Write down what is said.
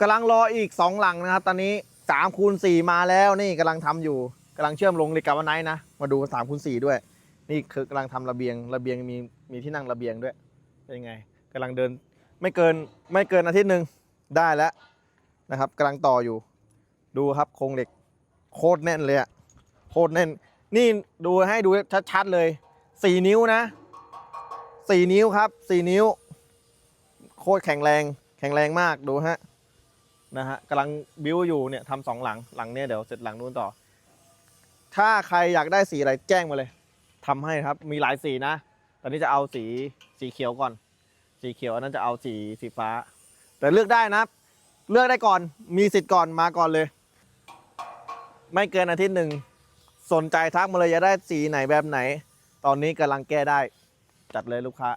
กำลังรออีกสองหลังนะครับ ตอนนี้สามคูณสี่มาแล้วนี่กำลังทำอยู่กำลังเชื่อมลงเหล็กกาวไนท์นะ มาดูสามคูณสี่ด้วย นี่คือกำลังทำระเบียงระเบียงมีมีที่นั่งระเบียงด้วยเป็นยังไงกำลังเดินไม่เกินไม่เกินอาทิตย์หนึ่งได้แล้วนะครับกำลังต่ออยู่ ดูครับโครงเหล็กโคตรแน่นเลยอะโคตรแน่น นี่ดูให้ดูชัดๆเลยสี่นิ้วนะสี่นิ้วครับสี่นิ้ว โคตรแข็งแรง แข็งแรงมากดูฮะ นะฮะกำลังบิวอยู่เนี่ยทำสองหลังหลังเนี้ยเดี๋ยวเสร็จหลังนู้นต่อ ถ้าใครอยากได้สีอะไรแจ้งมาเลยทำให้ครับมีหลายสีนะ ตอนนี้จะเอาสีสีเขียวก่อน สีเขียวอันนั้นจะเอาสีสีฟ้า แต่เลือกได้นะเลือกได้ก่อนมีสิทธิ์ก่อนมาก่อนเลย ไม่เกินอาทิตย์หนึ่งสนใจทักมาเลยจะได้สีไหนแบบไหน ตอนนี้กำลังแก้ได้ จัดเลยลูกค้า